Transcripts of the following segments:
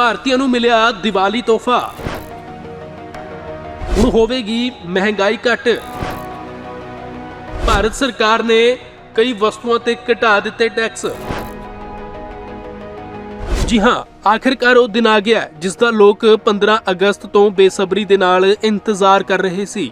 ਭਾਰਤੀਆਂ ਨੂੰ ਮਿਲਿਆ ਦੀਵਾਲੀ ਤੋਹਫਾ। ਹੁਣ ਹੋਵੇਗੀ ਮਹਿੰਗਾਈ ਘਟ। ਭਾਰਤ ਸਰਕਾਰ ਨੇ ਕਈ ਵਸਤੂਆਂ ਤੇ ਘਟਾ ਦਿੱਤੇ ਟੈਕਸ। ਜੀ ਹਾਂ, ਆਖਿਰਕਾਰ ਉਹ ਦਿਨ ਆ ਗਿਆ ਹੈ ਜਿਸ ਦਾ ਲੋਕ 15 ਅਗਸਤ ਤੋਂ ਬੇਸਬਰੀ ਦੇ ਨਾਲ ਇੰਤਜ਼ਾਰ ਕਰ ਰਹੇ ਸੀ।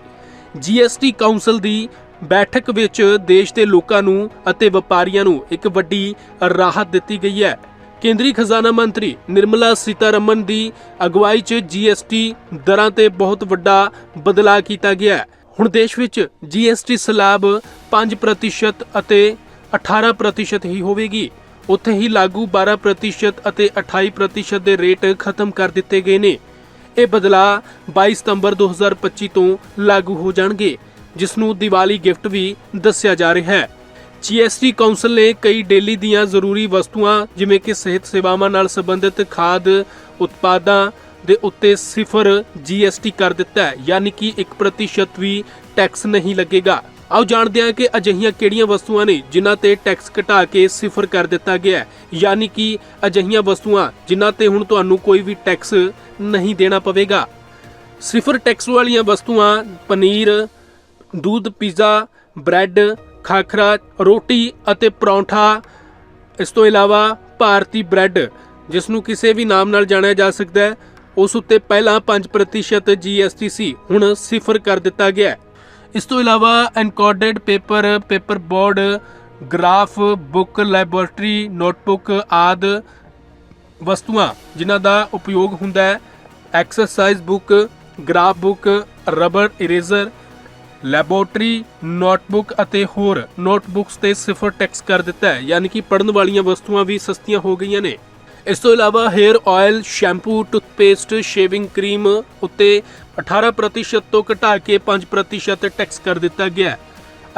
ਜੀਐਸਟੀ ਕਾਉਂਸਲ ਦੀ ਬੈਠਕ ਵਿੱਚ ਦੇਸ਼ ਦੇ ਲੋਕਾਂ ਨੂੰ ਅਤੇ ਵਪਾਰੀਆਂ ਨੂੰ ਇੱਕ ਵੱਡੀ ਰਾਹਤ ਦਿੱਤੀ ਗਈ ਹੈ। ਕੇਂਦਰੀ ਖਜ਼ਾਨਾ ਮੰਤਰੀ ਨਿਰਮਲਾ ਸੀਤਾਰਮਨ ਦੀ ਅਗਵਾਈ 'ਚ ਜੀਐਸਟੀ ਦਰਾਂ ਤੇ ਬਹੁਤ ਵੱਡਾ ਬਦਲਾਅ ਕੀਤਾ ਗਿਆ ਹੈ। ਹੁਣ ਦੇਸ਼ ਵਿੱਚ ਜੀਐਸਟੀ ਸਲੈਬ 5% ਅਤੇ 18% ਹੀ ਹੋਵੇਗੀ। ਉੱਥੇ ਹੀ ਲਾਗੂ 12% ਅਤੇ 28% ਦੇ ਰੇਟ ਖਤਮ ਕਰ ਦਿੱਤੇ ਗਏ ਨੇ। ਇਹ ਬਦਲਾਅ 22 ਸਤੰਬਰ 2025 ਤੋਂ ਲਾਗੂ ਹੋ ਜਾਣਗੇ, ਜਿਸ ਨੂੰ ਦੀਵਾਲੀ ਗਿਫਟ ਵੀ ਦੱਸਿਆ ਜਾ ਰਿਹਾ ਹੈ। ਜੀਐਸਟੀ ਕਾਉਂਸਲ ਨੇ ਕਈ ਡੇਲੀ ਦੀਆਂ ਜ਼ਰੂਰੀ ਵਸਤੂਆਂ, ਜਿਵੇਂ ਕਿ ਸਿਹਤ ਸੇਵਾਵਾਂ ਨਾਲ ਸੰਬੰਧਿਤ ਖਾਦ, ਉਤਪਾਦਾਂ ਦੇ ਉੱਤੇ ਸਿਫਰ ਜੀਐਸਟੀ ਕਰ ਦਿੱਤਾ ਹੈ। ਯਾਨੀ ਕਿ 1% ਵੀ ਟੈਕਸ ਨਹੀਂ ਲੱਗੇਗਾ। ਆਓ ਜਾਣਦੇ ਹਾਂ ਕਿ ਅਜਿਹੀਆਂ ਕਿਹੜੀਆਂ ਵਸਤੂਆਂ ਨੇ ਜਿਨ੍ਹਾਂ ਤੇ ਟੈਕਸ ਘਟਾ ਕੇ ਸਿਫਰ ਕਰ ਦਿੱਤਾ ਗਿਆ ਹੈ। ਯਾਨੀ ਕਿ ਅਜਿਹੀਆਂ ਵਸਤੂਆਂ ਜਿਨ੍ਹਾਂ ਤੇ ਹੁਣ ਤੁਹਾਨੂੰ ਕੋਈ ਵੀ ਟੈਕਸ ਨਹੀਂ ਦੇਣਾ ਪਵੇਗਾ। ਸਿਫਰ ਟੈਕਸ ਵਾਲੀਆਂ ਵਸਤੂਆਂ ਪਨੀਰ, ਦੁੱਧ, ਪੀਜ਼ਾ, ਬ੍ਰੈਡ ਖਾਖਰਾ, ਰੋਟੀ ਅਤੇ ਪਰੌਂਠਾ, ਇਸ ਤੋਂ ਇਲਾਵਾ ਭਾਰਤੀ ਬ੍ਰੈਡ, ਜਿਸ ਨੂੰ ਕਿਸੇ ਵੀ ਨਾਮ ਨਾਲ ਜਾਣਿਆ ਜਾ ਸਕਦਾ ਹੈ, ਉਸ ਉੱਤੇ ਪਹਿਲਾਂ 5% GST ਸੀ ਹੁਣ ਸਿਫਰ ਕਰ ਦਿੱਤਾ ਗਿਆ ਹੈ। ਇਸ ਤੋਂ ਇਲਾਵਾ encoded paper paper board graph book laboratory notebook ਆਦ ਵਸਤੂਆਂ, ਜਿਨ੍ਹਾਂ ਦਾ ਉਪਯੋਗ ਹੁੰਦਾ ਹੈ। Exercise book graph book rubber eraser laboratory, notebook ਅਤੇ ਹੋਰ ਨੋਟਬੁੱਕਸ ਤੇ ਸਿਫਰ ਟੈਕਸ ਕਰ ਦਿੱਤਾ ਹੈ, ਯਾਨੀ ਕਿ ਪੜਨ ਵਾਲੀਆਂ ਵਸਤੂਆਂ ਵੀ ਸਸਤੀਆਂ ਹੋ ਗਈਆਂ ਨੇ। ਇਸ ਤੋਂ ਇਲਾਵਾ hair oil, shampoo, toothpaste, shaving cream ਉੱਤੇ 18% ਤੋਂ ਘਟਾ ਕੇ 5% ਟੈਕਸ ਕਰ ਦਿੱਤਾ ਗਿਆ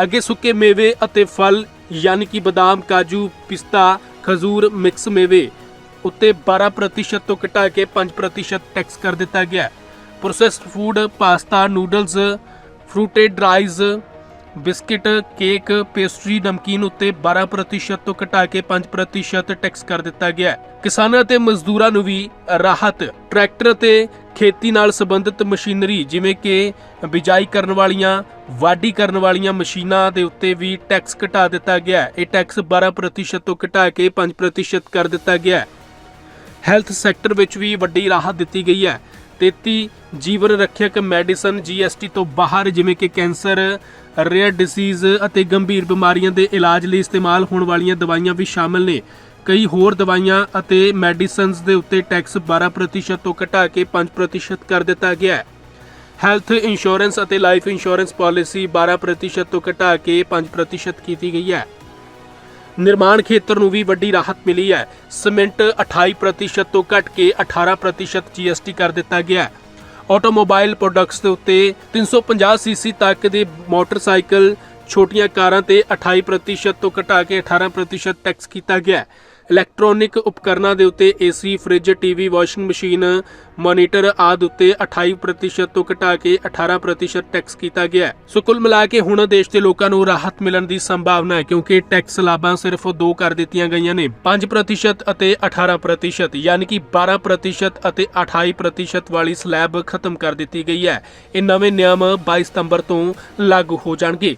ਅੱਗੇ ਸੁੱਕੇ ਮੇਵੇ ਅਤੇ ਫਲ, ਯਾਨੀ ਕਿ ਬਦਾਮ, ਕਾਜੂ, ਪਿਸਤਾ, ਖਜੂਰ, ਮਿਕਸ ਮੇਵੇ ਉੱਤੇ 12% ਤੋਂ ਘਟਾ ਕੇ 5% ਟੈਕਸ ਕਰ ਦਿੱਤਾ ਗਿਆ processed food, pasta noodles fruited rice, biscuit, cake, pastry, ਨਮਕੀਨ ਉੱਤੇ 12% ਤੋਂ ਘਟਾ ਕੇ 5% ਟੈਕਸ ਕਰ ਦਿੱਤਾ ਗਿਆ ਹੈ। ਕਿਸਾਨਾਂ ਤੇ ਮਜ਼ਦੂਰਾਂ ਨੂੰ ਵੀ ਰਾਹਤ। ਟਰੈਕਟਰ ਤੇ ਖੇਤੀ ਨਾਲ ਸੰਬੰਧਿਤ ਮਸ਼ੀਨਰੀ ਜਿਵੇਂ ਕਿ ਬਿਜਾਈ ਕਰਨ ਵਾਲੀਆਂ, ਵਾਢੀ ਕਰਨ ਵਾਲੀਆਂ ਮਸ਼ੀਨਾਂ ਦੇ ਉੱਤੇ ਵੀ ਟੈਕਸ ਘਟਾ ਦਿੱਤਾ ਗਿਆ ਹੈ। ਇਹ ਟੈਕਸ 12% ਤੋਂ ਘਟਾ ਕੇ 5% ਕਰ ਦਿੱਤਾ ਗਿਆ ਹੈ। ਹੈਲਥ ਸੈਕਟਰ ਵਿੱਚ ਵੀ ਵੱਡੀ ਰਾਹਤ ਦਿੱਤੀ ਗਈ ਹੈ। 33 ਜੀਵਨ ਰੱਖਿਅਕ ਮੈਡੀਸਨ ਜੀਐਸਟੀ ਤੋਂ ਬਾਹਰ, ਜਿਵੇਂ ਕਿ ਕੈਂਸਰ ਰੇਅਰ ਡਿਸੀਜ਼ ਅਤੇ ਗੰਭੀਰ ਬਿਮਾਰੀਆਂ ਦੇ ਇਲਾਜ ਲਈ ਇਸਤੇਮਾਲ ਹੋਣ ਵਾਲੀਆਂ ਦਵਾਈਆਂ ਵੀ ਸ਼ਾਮਲ ਨੇ। ਕਈ ਹੋਰ ਦਵਾਈਆਂ ਅਤੇ ਮੈਡੀਸਨਸ ਦੇ ਉੱਤੇ ਟੈਕਸ 12% ਤੋਂ ਘਟਾ ਕੇ 5% ਕਰ ਦਿੱਤਾ ਗਿਆ ਹੈ। ਹੈਲਥ ਇੰਸ਼ੋਰੈਂਸ ਅਤੇ ਲਾਈਫ ਇੰਸ਼ੋਰੈਂਸ ਪਾਲਿਸੀ 12% ਤੋਂ ਘਟਾ ਕੇ 5% ਕੀਤੀ ਗਈ ਹੈ। ਨਿਰਮਾਣ ਖੇਤਰ ਨੂੰ ਵੀ ਵੱਡੀ ਰਾਹਤ ਮਿਲੀ ਹੈ। ਸੀਮੈਂਟ 28% ਤੋਂ ਘਟ ਕੇ 18% GST ਕਰ ਦਿੱਤਾ ਗਿਆ ਹੈ। ਆਟੋਮੋਬਾਈਲ ਪ੍ਰੋਡਕਟਸ ਦੇ ਉੱਤੇ 350 ਸੀਸੀ ਤੱਕ ਦੇ ਮੋਟਰਸਾਈਕਲ ਛੋਟੀਆਂ ਕਾਰਾਂ ਤੇ 28% ਤੋਂ ਘਟਾ ਕੇ 18% ਟੈਕਸ ਕੀਤਾ ਗਿਆ ਹੈ। ਇਲੈਕਟ੍ਰੋਨਿਕ ਉਪਕਰਨਾਂ ਦੇ ਉੱਤੇ AC, fridge, TV, washing machine, monitor ਆਦਿ ਉੱਤੇ 28% ਤੋਂ ਘਟਾ ਕੇ 18% ਟੈਕਸ ਕੀਤਾ ਗਿਆ ਹੈ। ਸੋ ਕੁੱਲ ਮਿਲਾ ਕੇ ਹੁਣ ਦੇਸ਼ ਦੇ ਲੋਕਾਂ ਨੂੰ ਰਾਹਤ ਮਿਲਣ ਦੀ ਸੰਭਾਵਨਾ ਹੈ, ਕਿਉਂਕਿ ਟੈਕਸ ਲਾਭਾਂ ਸਿਰਫ ਦੋ ਕਰ ਦਿੱਤੀਆਂ ਗਈਆਂ ਨੇ। 5% ਅਤੇ 18% ਯਾਨੀ ਕਿ 12% ਅਤੇ 28% ਵਾਲੀ ਸਲੈਬ ਖਤਮ ਕਰ ਦਿੱਤੀ ਗਈ ਹੈ। ਇਹ ਨਵੇਂ ਨਿਯਮ 22 ਸਤੰਬਰ ਤੋਂ ਲਾਗੂ ਹੋ ਜਾਣਗੇ।